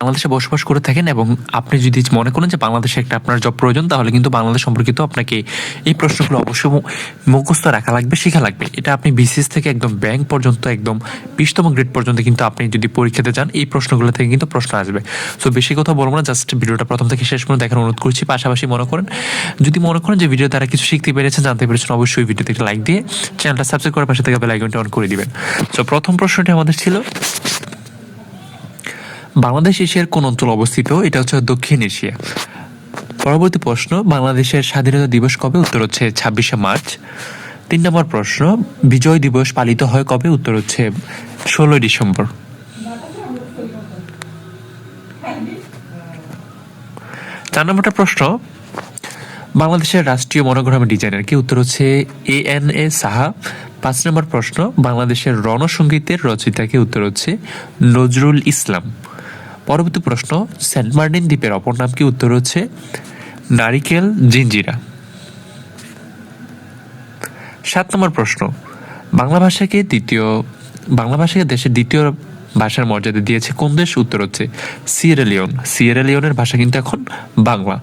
বাংলাদেশে বসবাস করে থাকেন এবং আপনি যদি মনে করেন যে বাংলাদেশে একটা আপনার জব প্রয়োজন, তাহলে কিন্তু বাংলাদেশ সম্পর্কিত আপনাকে এই প্রশ্নগুলো অবশ্যই মুখস্থ রাখা লাগবে, শেখা লাগবে। এটা আপনি বিসিএস থেকে একদম ব্যাংক পর্যন্ত, একদম বিশতম গ্রেড পর্যন্ত কিন্তু আপনি যদি পরীক্ষাতে যান এই প্রশ্নগুলো থেকে কিন্তু প্রশ্ন আসবে। সো বেশি কথা বলব না জাস্ট ভিডিওটা প্রথম থেকে শেষ পর্যন্ত দেখার অনুরোধ করছি। পাশাপাশি মনে করেন, যদি মনে করেন যে ভিডিও দ্বারা কিছু শিখতে পেরেছেন, জানতে পেরেছেন, অবশ্যই ভিডিওতে একটা লাইক দিয়ে চ্যানেলটা সাবস্ক্রাইব করার পাশে থেকে বেল আইকনটা অন করে দিবেন। সো প্রথম প্রশ্নটি আমাদের ছিল বাংলাদেশ এশিয়ার কোন অঞ্চল অবস্থিত? এটা হচ্ছে দক্ষিণ এশিয়া। পরবর্তী প্রশ্ন, বাংলাদেশের স্বাধীনতা দিবস কবে? উত্তর হচ্ছে ছাব্বিশে মার্চ। তিন নম্বর প্রশ্ন, বিজয় দিবস পালিত হয় কবে? উত্তর হচ্ছে ষোলোই ডিসেম্বর। চার নম্বরটা প্রশ্ন, বাংলাদেশের রাষ্ট্রীয় মনোগ্রামের ডিজাইনার কি? উত্তর হচ্ছে এ এন এ সাহা। পাঁচ নম্বর প্রশ্ন, বাংলাদেশের রণসঙ্গীতের রচয়িতা কি? উত্তর হচ্ছে নজরুল ইসলাম। পরবর্তী প্রশ্ন, সেন্ট মার্টিন দ্বীপের অপর নাম কি? উত্তর হচ্ছে নারিকেল জিঞ্জিরা। সাত নম্বর প্রশ্ন, বাংলা ভাষাকে দ্বিতীয়, বাংলা ভাষাকে দেশের দ্বিতীয় ভাষার মর্যাদা দিয়েছে কোন দেশ? উত্তর হচ্ছে সিয়েরা লিওন। সিয়েরা লিওনের ভাষা কিন্তু এখন বাংলা।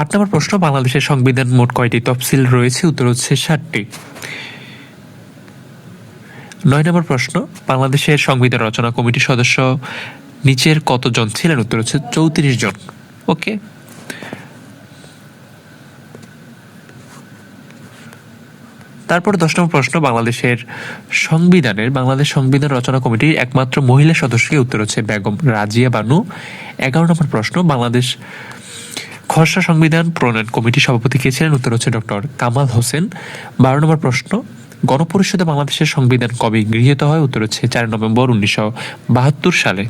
আট নম্বর প্রশ্ন, বাংলাদেশের সংবিধান মোট কয়টি তফসিল রয়েছে? উত্তর হচ্ছে ষাটটি নয় নম্বর প্রশ্ন, বাংলাদেশের সংবিধান রচনা কমিটির সদস্য নিচের কতজন ছিলেন? উত্তর হচ্ছে চৌত্রিশ জন। ওকে। তারপর দশ নম্বর প্রশ্ন, বাংলাদেশের সংবিধানের, বাংলাদেশ সংবিধান রচনা কমিটির একমাত্র মহিলা সদস্যকে উত্তর হচ্ছে বেগম রাজিয়া বানু। এগারো নম্বর প্রশ্ন, বাংলাদেশ খসড়া সংবিধান প্রণয়ন কমিটির সভাপতি কে ছিলেন? উত্তর হচ্ছে ডক্টর কামাল হোসেন। বারো নম্বর প্রশ্ন গণপরিষদে বাংলাদেশের সংবিধান কবে গৃহীত হয়? উত্তর হচ্ছে চার নভেম্বর উনিশশো বাহাত্তর সালে।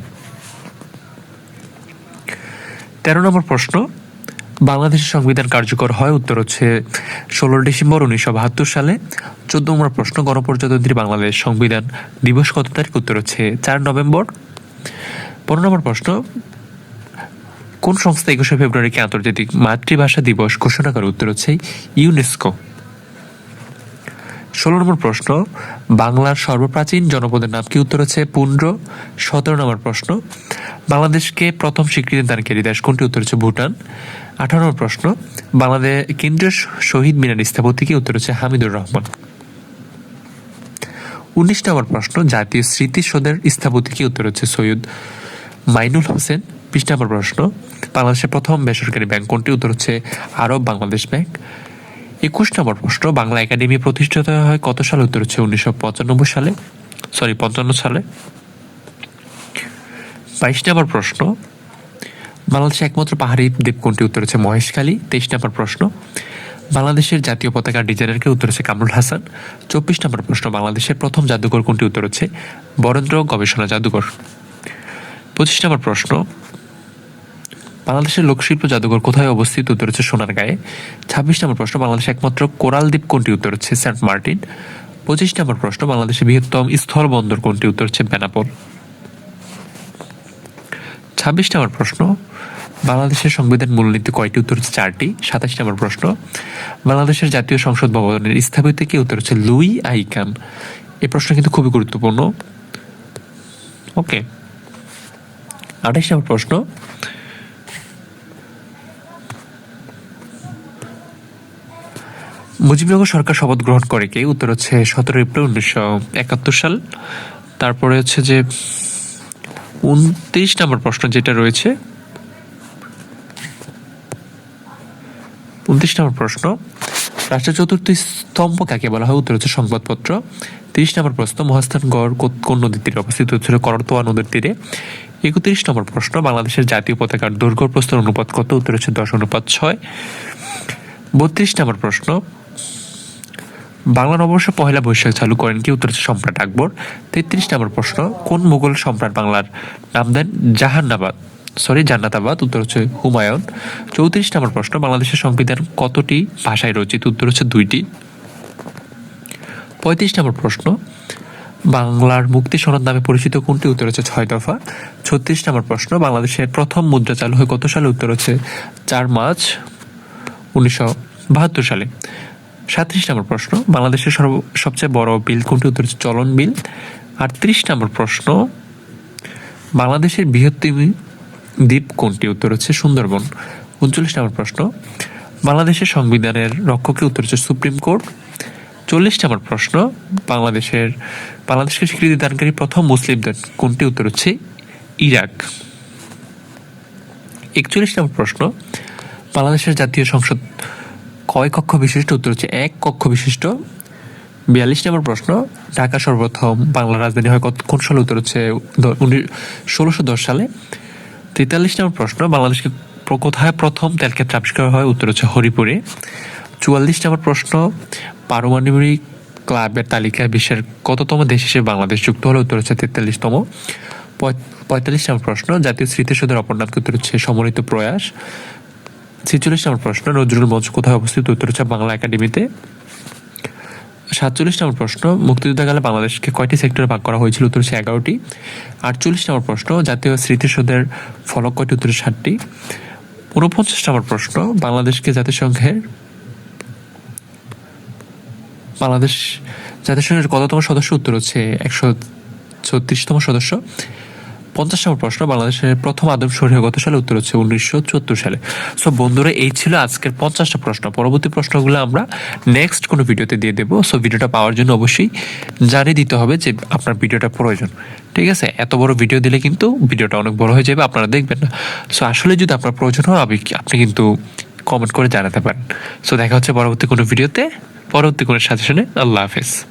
তেরো নম্বর প্রশ্ন, বাংলাদেশের সংবিধান কার্যকর হয়? উত্তর হচ্ছে ষোলো ডিসেম্বর উনিশশো বাহাত্তর সালে। চোদ্দ নম্বর প্রশ্ন, গণপ্রজাতন্ত্রী বাংলাদেশ সংবিধান দিবস কত তারিখ? উত্তর হচ্ছে চার নভেম্বর। পনেরো নম্বর প্রশ্ন, কোন সংস্থা একুশে ফেব্রুয়ারিকে আন্তর্জাতিক মাতৃভাষা দিবস ঘোষণা করে? উত্তর হচ্ছে ইউনেস্কো। ষোলো নম্বর প্রশ্ন, বাংলার সর্বপ্রাচীন জনপদের নাম কি? উত্তর হচ্ছে পুন্ড্র, সতেরো নম্বর প্রশ্ন, বাংলাদেশকে প্রথম স্বীকৃতি দানকারী দেশ কোনটি? উত্তর হচ্ছে ভুটান। আঠারো নম্বর প্রশ্ন বাংলাদেশ কেন্দ্রীয় শহীদ মিনার স্থাপতি কি উত্তর হচ্ছে হামিদুর রহমান। উনিশ নম্বর প্রশ্ন, জাতীয় স্মৃতিসৌধের স্থাপতি কি উত্তর হচ্ছে সৈয়দ মাইনুল হোসেন। বিশ নম্বর প্রশ্ন, বাংলাদেশের প্রথম বেসরকারি ব্যাংক কোনটি? উত্তর হচ্ছে আরব বাংলাদেশ ব্যাংক। একুশ নম্বর প্রশ্ন, বাংলা একাডেমি প্রতিষ্ঠিত হয় কত সালে? উত্তর হচ্ছে উনিশশো পঁচানব্বই সালে। সরি পঞ্চান্ন সালে। বাইশ নম্বর প্রশ্ন, বাংলাদেশের একমাত্র পাহাড়ি দ্বীপ কোনটি? উত্তর হচ্ছে মহেশখালী। তেইশ নম্বর প্রশ্ন, বাংলাদেশের জাতীয় পতাকার ডিজাইনারকে উত্তর হচ্ছে কামরুল হাসান। চব্বিশ নম্বর প্রশ্ন, বাংলাদেশের প্রথম জাদুঘর কোনটি? উত্তর হচ্ছে বরেন্দ্র গবেষণা জাদুঘর। পঁচিশ নম্বর প্রশ্ন বাংলাদেশের লোকশিল্প জাদুঘর কোথায় অবস্থিত উত্তর হচ্ছে সোনারগাঁয়ে। ছাব্বিশ নম্বর প্রশ্ন বাংলাদেশের একমাত্র কোরাল দ্বীপ কোনটি? উত্তর হচ্ছে সেন্ট মার্টিন। পঁচিশ নম্বর প্রশ্ন, বাংলাদেশের বৃহত্তম স্থল বন্দর কোনটি? উত্তর হচ্ছে বেনাপোল। ছাব্বিশ নম্বর প্রশ্ন, বাংলাদেশের সংবিধান মূলনীতি কয়টি? উত্তর হচ্ছে চারটি। সাতাশ নম্বর প্রশ্ন, বাংলাদেশের জাতীয় সংসদ ভবনের স্থাপিত কি? উত্তর হচ্ছে লুই আইকান এই প্রশ্ন কিন্তু খুবই গুরুত্বপূর্ণ। ওকে। আঠাশ নম্বর প্রশ্ন মুজিবনগর সরকার শপথ গ্রহণ করে কে? উত্তর হচ্ছে সতেরো এপ্রিল উনিশশো একাত্তর সাল। তারপরে হচ্ছে যে উনত্রিশ নম্বর প্রশ্ন যেটা রয়েছে, উনত্রিশ নম্বর প্রশ্ন, রাষ্ট্রের চতুর্থ স্তম্ভ কাকে বলা হয়? উত্তর হচ্ছে সংবাদপত্র। তিরিশ নম্বর প্রশ্ন মহাস্থানগড় কোন নদীর তীরে অবস্থিত? হচ্ছিল করতোয়া নদীর তীরে। একত্রিশ নম্বর প্রশ্ন, বাংলাদেশের জাতীয় পতাকার দৈর্ঘ্য প্রস্তুত অনুপাত কত? উত্তর হচ্ছে দশ অনুপাত ছয়। বত্রিশ নম্বর প্রশ্ন বাংলা নববর্ষ পহেলা বৈশাখ চালু করেন কি উত্তর সম্রাট আকবর? তেত্রিশ নম্বর প্রশ্ন, কোন মুঘল সম্রাট বাংলার নাম দেন জাহান্নাবাদ? সরি জান্নাতাবাদ, উত্তর হচ্ছে হুমায়ুন। চৌত্রিশ নম্বর প্রশ্ন, বাংলাদেশের সংবিধান কতটি ভাষায় রচিত? উত্তর হচ্ছে দুইটি। পঁয়ত্রিশ নম্বর প্রশ্ন, বাংলার মুক্তি সনদ নামে পরিচিত কোনটি? উত্তর হচ্ছে ছয় দফা। ছত্রিশ নম্বর প্রশ্ন, বাংলাদেশের প্রথম মুদ্রা চালু হয় কত সালে? উত্তর হচ্ছে চার মার্চ উনিশশো বাহাত্তর সালে। সাঁত্রিশ নম্বর প্রশ্ন, বাংলাদেশের সর্ব, সবচেয়ে বড় বিল কোনটি? উত্তর হচ্ছে চলন বিল। আটত্রিশ নম্বর প্রশ্ন, বাংলাদেশের বৃহত্তম দ্বীপ কোনটি? উত্তর হচ্ছে সুন্দরবন। উনচল্লিশ নম্বর প্রশ্ন, বাংলাদেশের সংবিধানের রক্ষকের উত্তর হচ্ছে সুপ্রিম কোর্ট। চল্লিশ নম্বর প্রশ্ন, বাংলাদেশের, বাংলাদেশকে স্বীকৃতি দানকারী প্রথম মুসলিম দেশ কোনটি? উত্তর হচ্ছে ইরাক। একচল্লিশ নম্বর প্রশ্ন, বাংলাদেশের জাতীয় সংসদ কয় কক্ষ বিশিষ্ট? উত্তর হচ্ছে এক কক্ষ বিশিষ্ট। বিয়াল্লিশ নম্বর প্রশ্ন, ঢাকা সর্বপ্রথম বাংলা রাজধানী হয় কত কোন সালে? উত্তর হচ্ছে ষোলোশো দশ সালে। তেতাল্লিশ নম্বর প্রশ্ন, বাংলাদেশকে কোথায় প্রথম তেলক্ষেত্র আবিষ্কার হয়? উত্তর হচ্ছে হরিপুরে। চুয়াল্লিশ নম্বর প্রশ্ন, পারমাণবিক ক্লাবের তালিকায় বিশ্বের কততম দেশ হিসেবে বাংলাদেশ যুক্ত হলো? উত্তর হচ্ছে তেতাল্লিশতম। পঁয়তাল্লিশ নম্বর প্রশ্ন, জাতীয় স্মৃতিসৌধের অপর উত্তর হচ্ছে সমন্বিত প্রয়াস। ছেচল্লিশ নম্বর প্রশ্ন, নজরুল মঞ্চ কোথায় অবস্থিত? উত্তর হচ্ছে বাংলা একাডেমিতে। সাতচল্লিশ নম্বর প্রশ্ন, মুক্তিযুদ্ধকালে বাংলাদেশকে কয়টি সেক্টরে ভাগ করা হয়েছিল? উত্তর হচ্ছে এগারোটি। আটচল্লিশ নম্বর প্রশ্ন, জাতীয় স্মৃতিসৌধের ফলক কয়টি? উত্তর ষাটটি উনপঞ্চাশ নম্বর প্রশ্ন, বাংলাদেশকে জাতিসংঘের বাংলাদেশ জাতিসংঘের কততম সদস্য? উত্তর হচ্ছে একশো ছত্রিশতম সদস্য। পঞ্চাশ নম্বর প্রশ্ন, বাংলাদেশের প্রথম আদম শরীর কত সালে উত্তর হচ্ছে উনিশশো চুয়াত্তর সালে। সো বন্ধুরা, এই ছিল আজকের পঞ্চাশটা প্রশ্ন। পরবর্তী প্রশ্নগুলো আমরা নেক্সট কোনো ভিডিওতে দিয়ে দেবো। সো ভিডিওটা পাওয়ার জন্য অবশ্যই জানিয়ে দিতে হবে যে আপনার ভিডিওটা প্রয়োজন। ঠিক আছে? এত বড় ভিডিও দিলে কিন্তু ভিডিওটা অনেক বড় হয়ে যাবে, আপনারা দেখবেন না। সো আসলে যদি আপনার প্রয়োজন হয়, আপনি- আপনি কিন্তু কমেন্ট করে জানাতে পারেন। সো দেখা হচ্ছে পরবর্তী কোনো ভিডিওতে, পরবর্তী কোনো সাজেশনে আল্লাহ হাফেজ।